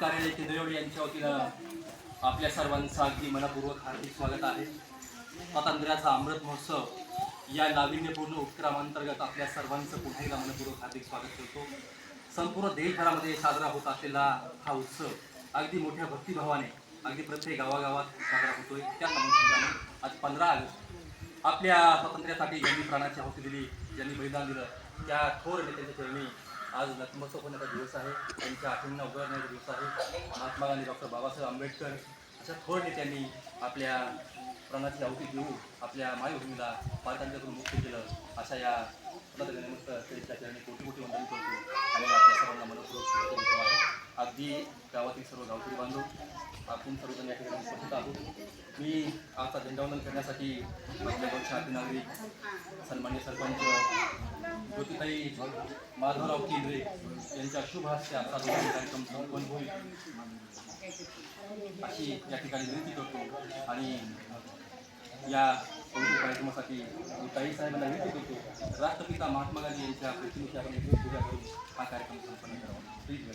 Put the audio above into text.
कार्यालय केंद्रेवडी यांच्या वतीनं आपल्या सर्वांचं अगदी मनपूर्वक हार्दिक स्वागत आहे. स्वातंत्र्याचा अमृत महोत्सव या नाविन्यपूर्ण उपक्रमांतर्गत आपल्या सर्वांचं पुन्हा एकदा मनपूर्वक हार्दिक स्वागत करतो. संपूर्ण देशभरामध्ये साजरा होत असलेला हा उत्सव अगदी मोठ्या भक्तिभावाने अगदी प्रत्येक गावागावात साजरा होतोय. त्या अनुषंगाने आज पंधरा ऑगस्ट आपल्या स्वातंत्र्यासाठी ज्यांनी प्राणाची आहुती दिली ज्यांनी बलिदान दिलं त्या थोर नेत्यांच्या चरणी आज नतमस्तक होण्याचा दिवस आहे. त्यांच्या आठवणींना उभारण्याचा दिवस आहे. महात्मा गांधी डॉक्टर बाबासाहेब आंबेडकर अशा थोर नेत्यांनी आपल्या प्राणाची आहुती देऊन आपल्या मायभूमीला पालकांच्याकडून मुक्त केलं अशा या स्वातंत्र्यानिमित्त त्यांच्या कोटी कोटी वंदन करतो आणि आपल्या सर्वांना मनपूर्वक देतो आहे अगदी गावातील सर्व गावकरी बांधव आपण सर्वजण या ठिकाणी उपस्थित आहोत. मी आजचा झेंडावंदन करण्यासाठी आपल्या गावचे नागरिक सन्मान्य सरपंच ज्योतिताई माधवराव केंद्रे यांच्या शुभ हस्ते आजचा कार्यक्रम संपन्न होईल. अशी या ठिकाणी विनंती करतो. आणि या कार्यक्रमासाठी मी ताई साहेबांना विनंती करतो. राष्ट्रपिता महात्मा गांधी यांच्या प्रतिमेची आपण पूजा करून हा कार्यक्रम संपन्न करावा. प्लीज